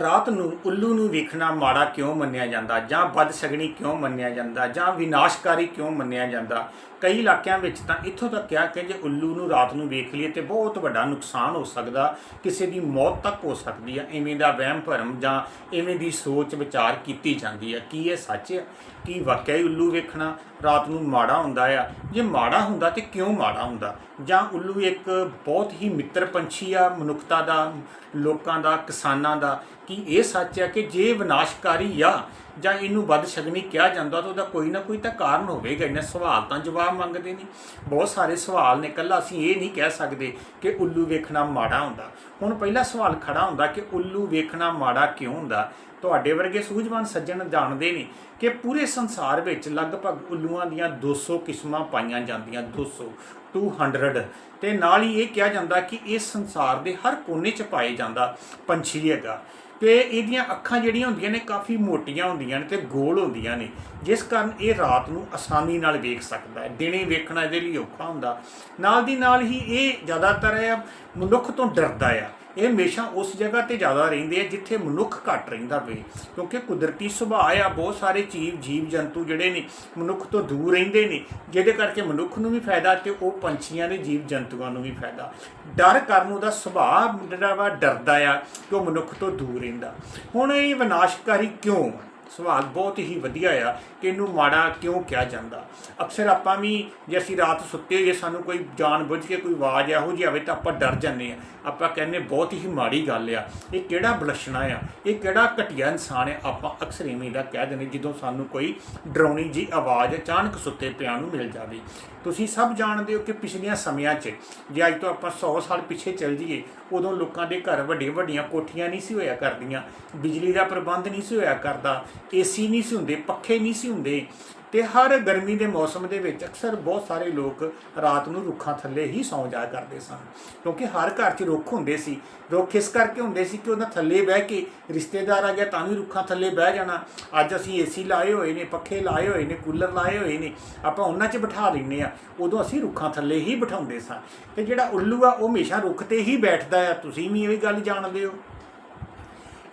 ਰਾਤ ਨੂੰ ਉੱਲੂ ਨੂੰ ਵੇਖਣਾ ਮਾੜਾ ਕਿਉਂ ਮੰਨਿਆ ਜਾਂਦਾ? ਜਾਂ ਬਦਸਗਣੀ ਕਿਉਂ ਮੰਨਿਆ ਜਾਂਦਾ? ਜਾਂ ਵਿਨਾਸ਼ਕਾਰੀ ਕਿਉਂ ਮੰਨਿਆ ਜਾਂਦਾ? ਕਈ ਇਲਾਕਿਆਂ ਵਿੱਚ ਤਾਂ ਇੱਥੋਂ ਤੱਕ ਕਿਹਾ ਕਿ ਜੇ ਉੱਲੂ ਨੂੰ ਰਾਤ ਨੂੰ ਵੇਖ ਲਈਏ ਤੇ ਬਹੁਤ ਵੱਡਾ ਨੁਕਸਾਨ ਹੋ ਸਕਦਾ, ਕਿਸੇ ਦੀ ਮੌਤ ਤੱਕ ਹੋ ਸਕਦੀ ਹੈ ਐਵੇਂ ਦਾ ਵਹਿਮ ਭਰਮ ਜਾਂ ਐਵੇਂ ਦੀ ਸੋਚ ਵਿਚਾਰ ਕੀਤੀ ਜਾਂਦੀ ਹੈ ਕੀ ਇਹ ਸੱਚ ਹੈ ਕੀ ਵਾਕਿਆ ਹੀ ਉੱਲੂ ਵੇਖਣਾ ਰਾਤ ਨੂੰ ਮਾੜਾ ਹੁੰਦਾ ਆ? ਜੇ ਮਾੜਾ ਹੁੰਦਾ ਤੇ ਕਿਉਂ ਮਾੜਾ ਹੁੰਦਾ? ਜਾਂ ਉੱਲੂ ਇੱਕ ਬਹੁਤ ਹੀ ਮਿੱਤਰ ਪੰਛੀ ਆ, ਮਨੁੱਖਤਾ ਦਾ, ਲੋਕਾਂ ਦਾ, ਕਿਸਾਨਾਂ ਦਾ ਕਿ ਇਹ ਸੱਚ ਹੈ ਕਿ ਜੇ ਵਿਨਾਸ਼ਕਾਰੀ ਆ ਜਾਂ ਇਹਨੂੰ ਵੱਧ ਸ਼ਗਨੀ ਕਿਹਾ ਜਾਂਦਾ ਤਾਂ ਉਹਦਾ ਕੋਈ ਨਾ ਕੋਈ ਤਾਂ ਕਾਰਨ ਹੋਵੇਗਾ। ਇਹਨਾਂ ਸਵਾਲ ਤਾਂ ਜਵਾਬ ਮੰਗਦੇ ਨੇ ਬਹੁਤ ਸਾਰੇ ਸਵਾਲ ਨੇ। ਕੱਲਾ ਅਸੀਂ ਇਹ ਨਹੀਂ ਕਹਿ ਸਕਦੇ ਕਿ ਉੱਲੂ ਵੇਖਣਾ ਮਾੜਾ ਹੁੰਦਾ। ਹੁਣ ਪਹਿਲਾ ਸਵਾਲ ਖੜਾ ਹੁੰਦਾ ਕਿ ਉੱਲੂ ਵੇਖਣਾ ਮਾੜਾ ਕਿਉਂ ਹੁੰਦਾ? ਤੁਹਾਡੇ ਵਰਗੇ ਸੂਝਵਾਨ ਸੱਜਣ ਜਾਣਦੇ ਨੇ ਕਿ ਪੂਰੇ ਸੰਸਾਰ ਵਿੱਚ ਲਗਭਗ ਉੱਲੂਆਂ ਦੀਆਂ 200 ਕਿਸਮਾਂ ਪਾਈਆਂ ਜਾਂਦੀਆਂ। 200 200 ਤੇ ਨਾਲ ਹੀ ਇਹ ਕਿਹਾ ਜਾਂਦਾ ਕਿ ਇਸ ਸੰਸਾਰ ਦੇ ਹਰ ਕੋਨੇ 'ਚ ਪਾਏ ਜਾਂਦਾ ਪੰਛੀ ਹੈਗਾ। ਤੇ ਇਹਦੀਆਂ ਅੱਖਾਂ ਜਿਹੜੀਆਂ ਹੁੰਦੀਆਂ ਨੇ ਕਾਫੀ ਮੋਟੀਆਂ ਹੁੰਦੀਆਂ ਹੁੰਦੀਆਂ ਨੇ ਤੇ ਗੋਲ ਹੁੰਦੀਆਂ ਨੇ। ਜਿਸ ਕਾਰਨ ਇਹ ਰਾਤ ਨੂੰ ਆਸਾਨੀ ਨਾਲ ਵੇਖ ਸਕਦਾ ਹੈ। ਦਿਨੇ ਵੇਖਣਾ ਇਹਦੇ ਲਈ ਔਖਾ ਹੁੰਦਾ। ਨਾਲ ਦੀ ਨਾਲ ਹੀ ਇਹ ਜ਼ਿਆਦਾਤਰ ਇਹ ਮਨੁੱਖ ਤੋਂ ਡਰਦਾ ਆ। ਇਹ ਹਮੇਸ਼ਾ ਉਸ ਜਗ੍ਹਾ ਤੇ ਜ਼ਿਆਦਾ ਰਹਿੰਦੇ ਆ ਜਿੱਥੇ ਮਨੁੱਖ ਘੱਟ ਰਹਿੰਦਾ ਵੇ। ਕਿਉਂਕਿ ਕੁਦਰਤੀ ਸੁਭਾਅ ਆ, ਬਹੁਤ ਸਾਰੇ ਜੀਵ ਜੀਵ ਜੰਤੂ ਜਿਹੜੇ ਨੇ, ਮਨੁੱਖ ਤੋਂ ਦੂਰ ਰਹਿੰਦੇ ਨੇ। ਜਿਹਦੇ ਕਰਕੇ ਮਨੁੱਖ ਨੂੰ ਵੀ ਫਾਇਦਾ ਤੇ ਉਹ ਪੰਛੀਆਂ ਦੇ ਜੀਵ ਜੰਤੂਆਂ ਨੂੰ ਵੀ ਫਾਇਦਾ। ਡਰ ਕਰਨ ਉਹਦਾ ਸੁਭਾਅ ਜਿਹੜਾ ਵਾ ਡਰਦਾ ਆ ਕਿ ਉਹ ਮਨੁੱਖ ਤੋਂ ਦੂਰ ਰਹਿੰਦਾ। ਹੁਣ ਇਹ ਵਿਨਾਸ਼ਕਾਰੀ ਕਿਉਂ ਸਵਾਲ ਬਹੁਤ ਹੀ ਵਧੀਆ ਆ ਕਿ ਇਹਨੂੰ ਮਾੜਾ ਕਿਉਂ ਕਿਹਾ ਜਾਂਦਾ। ਅਕਸਰ ਆਪਾਂ ਵੀ ਜੇ ਅਸੀਂ ਰਾਤ ਸੁੱਤੇ ਹੋਈਏ, ਸਾਨੂੰ ਕੋਈ ਜਾਣ ਬੁੱਝ ਕੇ ਕੋਈ ਆਵਾਜ਼ ਇਹੋ ਜਿਹੀ ਆਵੇ ਤਾਂ ਆਪਾਂ ਡਰ ਜਾਂਦੇ ਆ। ਆਪਾਂ ਕਹਿੰਦੇ ਬਹੁਤ ਹੀ ਮਾੜੀ ਗੱਲ ਆ। ਇਹ ਕਿਹੜਾ ਬਲਸ਼ਣਾ ਆ? ਇਹ ਕਿਹੜਾ ਘਟੀਆ ਇਨਸਾਨ ਆ? ਆਪਾਂ ਅਕਸਰ ਇਵੇਂ ਦਾ ਕਹਿ ਦਿੰਦੇ ਜਦੋਂ ਸਾਨੂੰ ਕੋਈ ਡਰਾਉਣੀ ਜੀ ਆਵਾਜ਼ ਅਚਾਨਕ ਸੁੱਤੇ ਪਿਆ ਨੂੰ ਮਿਲ ਜਾਵੇ। ਤੁਸੀਂ ਸਭ ਜਾਣਦੇ ਹੋ ਕਿ ਪਿਛਲੀਆਂ ਸਮਿਆਂ 'ਚ ਜੇ ਅੱਜ ਤੋਂ ਆਪਾਂ 100 ਸਾਲ ਪਿੱਛੇ ਚੱਲ ਜਾਈਏ, ਉਦੋਂ ਲੋਕਾਂ ਦੇ ਘਰ ਵੱਡੇ ਵੱਡੀਆਂ ਕੋਠੀਆਂ ਨਹੀਂ ਸੀ ਹੋਇਆ ਕਰਦੀਆਂ, ਬਿਜਲੀ ਦਾ ਪ੍ਰਬੰਧ ਨਹੀਂ ਸੀ ਹੋਇਆ ਕਰਦਾ, ਏਸੀ ਨਹੀਂ ਸੀ ਹੁੰਦੇ, ਪੱਖੇ ਨਹੀਂ ਸੀ ਹੁੰਦੇ। ਤੇ ਹਰ ਗਰਮੀ ਦੇ ਮੌਸਮ ਦੇ ਵਿੱਚ ਅਕਸਰ ਬਹੁਤ ਸਾਰੇ ਲੋਕ ਰਾਤ ਨੂੰ ਰੁੱਖਾਂ ਥੱਲੇ ਹੀ ਸੌਂ ਜਾ ਕਰਦੇ ਸਨ। ਕਿਉਂਕਿ ਹਰ ਘਰ 'ਚ ਰੁੱਖ ਹੁੰਦੇ ਸੀ। ਰੁੱਖ ਇਸ ਕਰਕੇ ਹੁੰਦੇ ਸੀ ਕਿ ਉਹਨਾਂ ਥੱਲੇ ਬਹਿ ਕੇ ਰਿਸ਼ਤੇਦਾਰ ਆ ਗਿਆ ਤਾਂ ਵੀ ਰੁੱਖਾਂ ਥੱਲੇ ਬਹਿ ਜਾਣਾ। ਅੱਜ ਅਸੀਂ ਏਸੀ ਲਾਏ ਹੋਏ ਨੇ, ਪੱਖੇ ਲਾਏ ਹੋਏ ਨੇ, ਕੂਲਰ ਲਾਏ ਹੋਏ ਨੇ। ਆਪਾਂ ਉਹਨਾਂ 'ਚ ਬਿਠਾ ਲੈਂਦੇ ਆ ਉਦੋਂ ਅਸੀਂ ਰੁੱਖਾਂ ਥੱਲੇ ਹੀ ਬਿਠਾਉਂਦੇ ਸਾਂ। ਤੇ ਜਿਹੜਾ ਉੱਲੂ ਆ, ਉਹ ਹਮੇਸ਼ਾ ਰੁੱਖ ਤੇ ਹੀ ਬੈਠਦਾ ਆ। ਤੁਸੀਂ ਵੀ ਇਹ ਗੱਲ ਜਾਣਦੇ ਹੋ।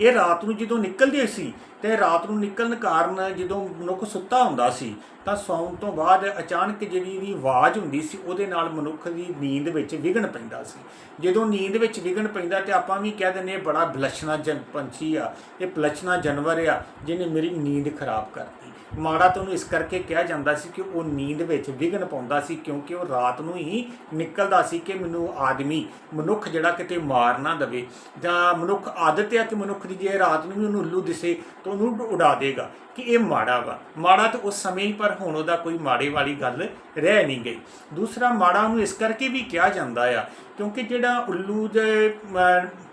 ਇਹ ਰਾਤ ਨੂੰ ਜਦੋਂ ਨਿਕਲਦੇ ਸੀ ਤੇ ਰਾਤ ਨੂੰ ਨਿਕਲਣ ਕਾਰਨ ਜਦੋਂ ਮਨੁੱਖ ਸੁੱਤਾ ਹੁੰਦਾ ਸੀ, ਤਾਂ ਸੌਣ ਤੋਂ ਬਾਅਦ ਅਚਾਨਕ ਜਿਹੜੀ ਦੀ ਆਵਾਜ਼ ਹੁੰਦੀ ਸੀ, ਉਹਦੇ ਨਾਲ ਮਨੁੱਖ ਦੀ ਨੀਂਦ ਵਿੱਚ ਵਿਘਨ ਪੈਂਦਾ ਸੀ। ਜਦੋਂ ਨੀਂਦ ਵਿੱਚ ਵਿਘਨ ਪੈਂਦਾ ਤੇ ਆਪਾਂ ਵੀ ਕਹਿ ਦਿੰਦੇ ਬੜਾ ਬਲਸ਼ਣਾ ਜਨ ਪੰਛੀ ਆ, ਇਹ ਬਲਸ਼ਣਾ ਜਾਨਵਰ ਆ, ਜਿਹਨੇ ਮੇਰੀ ਨੀਂਦ ਖਰਾਬ ਕਰਤੀ। ਮਾੜਾ ਤਾਂ ਉਹਨੂੰ ਇਸ ਕਰਕੇ ਕਿਹਾ ਜਾਂਦਾ ਸੀ ਕਿ ਉਹ ਨੀਂਦ ਵਿੱਚ ਵਿਘਨ ਪਾਉਂਦਾ ਸੀ, ਕਿਉਂਕਿ ਉਹ ਰਾਤ ਨੂੰ ਹੀ ਨਿਕਲਦਾ ਸੀ ਕਿ ਮੈਨੂੰ ਆਦਮੀ, ਮਨੁੱਖ ਜਿਹੜਾ ਕਿਤੇ ਮਾਰ ਨਾ ਦਵੇ। ਜਾਂ ਮਨੁੱਖ ਆਦਤ ਹੈ ਕਿ ਮਨੁੱਖ ਦੀ ਜੇ ਰਾਤ ਨੂੰ ਵੀ ਉਹਨੂੰ ਉੱਲੂ ਦਿਸੇ ਉਹਨੂੰ ਉਡਾ ਦੇਗਾ ਕਿ ਇਹ ਮਾੜਾ ਵਾ। ਮਾੜਾ ਤਾਂ ਉਸ ਸਮੇਂ ਹੀ, ਪਰ ਹੁਣ ਉਹਦਾ ਕੋਈ ਮਾੜੇ ਵਾਲੀ ਗੱਲ ਰਹਿ ਨਹੀਂ ਗਈ। ਦੂਸਰਾ, ਮਾੜਾ ਉਹਨੂੰ ਇਸ ਕਰਕੇ ਵੀ ਕਿਹਾ ਜਾਂਦਾ ਆ, ਕਿਉਂਕਿ ਜਿਹੜਾ ਉੱਲੂ ਦੇ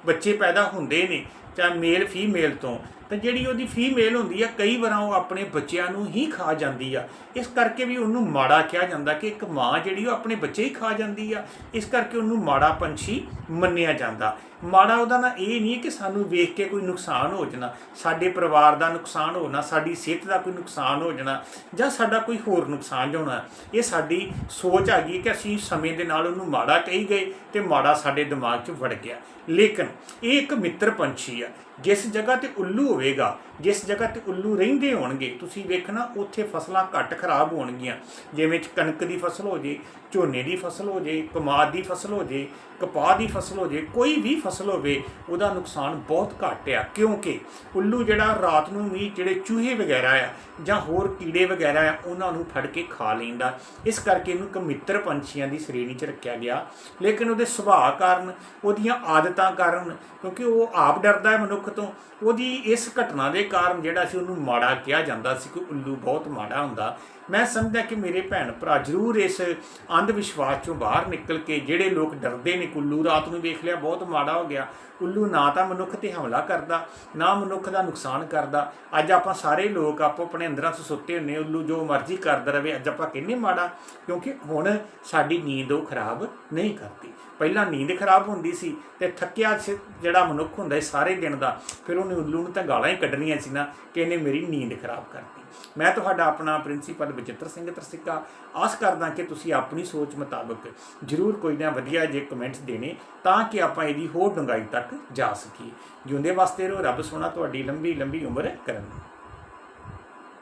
ਬੱਚੇ ਪੈਦਾ ਹੁੰਦੇ ਨੇ ਚਾਹੇ ਮੇਲ ਫੀਮੇਲ ਤੋਂ, ਤਾਂ ਜਿਹੜੀ ਉਹਦੀ ਫੀਮੇਲ ਹੁੰਦੀ ਆ, ਕਈ ਵਾਰਾਂ ਉਹ ਆਪਣੇ ਬੱਚਿਆਂ ਨੂੰ ਹੀ ਖਾ ਜਾਂਦੀ ਆ। ਇਸ ਕਰਕੇ ਵੀ ਉਹਨੂੰ ਮਾੜਾ ਕਿਹਾ ਜਾਂਦਾ ਕਿ ਇੱਕ ਮਾਂ ਜਿਹੜੀ ਉਹ ਆਪਣੇ ਬੱਚੇ ਹੀ ਖਾ ਜਾਂਦੀ ਆ। ਇਸ ਕਰਕੇ ਉਹਨੂੰ ਮਾੜਾ ਪੰਛੀ ਮੰਨਿਆ ਜਾਂਦਾ। ਮਾੜਾ ਉਹਦਾ ਨਾ ਇਹ ਨਹੀਂ ਹੈ ਕਿ ਸਾਨੂੰ ਵੇਖ ਕੇ ਕੋਈ ਨੁਕਸਾਨ ਹੋ ਜਾਣਾ, ਸਾਡੇ ਪਰਿਵਾਰ ਦਾ ਨੁਕਸਾਨ ਹੋਣਾ ਸਾਡੀ ਸਿਹਤ ਦਾ ਕੋਈ ਨੁਕਸਾਨ ਹੋ ਜਾਣਾ, ਜਾਂ ਸਾਡਾ ਕੋਈ ਹੋਰ ਨੁਕਸਾਨ ਹੋਣਾ। ਇਹ ਸਾਡੀ ਸੋਚ ਆ ਗਈ ਕਿ ਅਸੀਂ ਸਮੇਂ ਦੇ ਨਾਲ ਉਹਨੂੰ ਮਾੜਾ ਕਹੀ ਗਏ ਤੇ ਮਾੜਾ ਸਾਡੇ ਦਿਮਾਗ 'ਚ ਵੜ ਗਿਆ। ਲੇਕਿਨ ਇਹ ਇੱਕ ਮਿੱਤਰ ਪੰਛੀ ਆ। ਜਿਸ ਜਗ੍ਹਾ ਤੇ ਉੱਲੂ ਹੋਵੇਗਾ, ਜਿਸ ਜਗ੍ਹਾ ਤੇ ਉੱਲੂ ਰਹਿੰਦੇ ਹੋਣਗੇ, ਤੁਸੀਂ ਵੇਖਣਾ ਉੱਥੇ ਫਸਲਾਂ ਘੱਟ ਖਰਾਬ ਹੋਣਗੀਆਂ। ਜਿਵੇਂ ਚ ਕਣਕ ਦੀ ਫਸਲ ਹੋ ਜੇ, ਝੋਨੇ ਦੀ ਫਸਲ ਹੋ ਜੇ, ਕਮਾਦ ਦੀ ਫਸਲ ਹੋ ਜੇ, ਕਪਾਹ ਦੀ ਫਸਲ ਹੋ ਜੇ, ਕੋਈ ਵੀ ਫਸਲ ਹੋਵੇ, ਉਹਦਾ ਨੁਕਸਾਨ ਬਹੁਤ ਘੱਟ ਆ। ਕਿਉਂਕਿ ਉੱਲੂ ਜਿਹੜਾ ਰਾਤ ਨੂੰ ਵੀ ਜਿਹੜੇ ਚੂਹੇ ਵਗੈਰਾ ਆ, ਜਾਂ ਹੋਰ ਕੀੜੇ ਵਗੈਰਾ ਆ, ਉਹਨਾਂ ਨੂੰ ਫੜ ਕੇ ਖਾ ਲੈਂਦਾ। ਇਸ ਕਰਕੇ ਇਹਨੂੰ ਇੱਕ ਮਿੱਤਰ ਪੰਛੀਆਂ ਦੀ ਸ਼੍ਰੇਣੀ 'ਚ ਰੱਖਿਆ ਗਿਆ। ਲੇਕਿਨ ਉਹਦੇ ਸੁਭਾਅ ਕਾਰਨ, ਉਹਦੀਆਂ ਆਦਤਾਂ ਕਾਰਨ, ਕਿਉਂਕਿ ਉਹ ਆਪ ਡਰਦਾ ਹੈ ਮਨੁੱਖ ਤੋਂ। ਉਹਦੀ ਇਸ ਘਟਨਾ ਦੇ ਕਾਰਨ ਜਿਹੜਾ ਸੀ ਉਹਨੂੰ ਮਾੜਾ ਕਿਹਾ ਜਾਂਦਾ ਸੀ ਕਿ ਉੱਲੂ ਬਹੁਤ ਮਾੜਾ ਹੁੰਦਾ। ਮੈਂ ਸਮਝਦਾ ਕਿ ਮੇਰੇ ਭੈਣ ਭਰਾ ਜ਼ਰੂਰ ਇਸ ਅੰਧ ਵਿਸ਼ਵਾਸ ਚੋਂ ਬਾਹਰ ਨਿਕਲ ਕੇ ਜਿਹੜੇ ਲੋਕ ਡਰਦੇ ਨੇ ਕੁੱਲੂ, ਰਾਤ ਨੂੰ ਵੇਖ ਲਿਆ, ਬਹੁਤ ਮਾੜਾ ਹੋ ਗਿਆ। ਕੁੱਲੂ ਨਾ ਤਾਂ ਮਨੁੱਖ ਤੇ ਹਮਲਾ ਕਰਦਾ, ਨਾ ਮਨੁੱਖ ਦਾ ਨੁਕਸਾਨ ਕਰਦਾ। ਅੱਜ ਆਪਾਂ ਸਾਰੇ ਲੋਕ ਆਪੋ ਆਪਣੇ ਅੰਦਰਾਂ 'ਚ ਸੁੱਤੇ ਹੁੰਨੇ ਉੱਲੂ ਜੋ ਮਰਜ਼ੀ ਕਰਦਾ ਰਵੇ ਅੱਜ ਆਪਾਂ ਕਹਿੰਨੇ ਮਾੜਾ, ਕਿਉਂਕਿ ਹੁਣ ਸਾਡੀ ਨੀਂਦ ਉਹ ਖਰਾਬ ਨਹੀਂ ਕਰਦੀ। ਪਹਿਲਾਂ ਨੀਂਦ ਖਰਾਬ ਹੁੰਦੀ ਸੀ ਤੇ ਥੱਕਿਆ ਸੀ, ਜਿਹੜਾ ਮਨੁੱਖ ਹੁੰਦਾ ਸੀ ਸਾਰੇ ਦਿਨ ਦਾ, ਫਿਰ ਉਹਨੇ ਉੱਲੂ ਨੂੰ ਤਾਂ ਗਾਲਾਂ ਹੀ ਕੱਢਣੀਆਂ ਸੀ ਨਾ ਕਿ ਇਹਨੇ ਮੇਰੀ ਨੀਂਦ ਖਰਾਬ ਕਰਤੀ। ਮੈਂ ਤੁਹਾਡਾ ਆਪਣਾ ਪ੍ਰਿੰਸੀਪਲ ਬਚਿੱਤਰ ਸਿੰਘ ਤਰਸਿੱਕਾ। ਆਸ ਕਰਦਾ ਕਿ ਤੁਸੀਂ ਆਪਣੀ ਸੋਚ ਮੁਤਾਬਕ ਜਰੂਰ ਕੋਈ ਨਾ ਵਧੀਆ ਜੇ ਕਮੈਂਟਸ ਦੇਣੇ, ਤਾਂ ਕਿ ਆਪਾਂ ਇਹਦੀ ਹੋਰ ਡੂੰਘਾਈ ਤੱਕ ਜਾ ਸਕੀਏ। ਜਿਉਂਦੇ ਵਾਸਤੇ ਰਹੋ, ਰੱਬ ਸੋਹਣਾ, ਤੁਹਾਡੀ ਲੰਬੀ ਲੰਬੀ ਉਮਰ ਕਰਨ।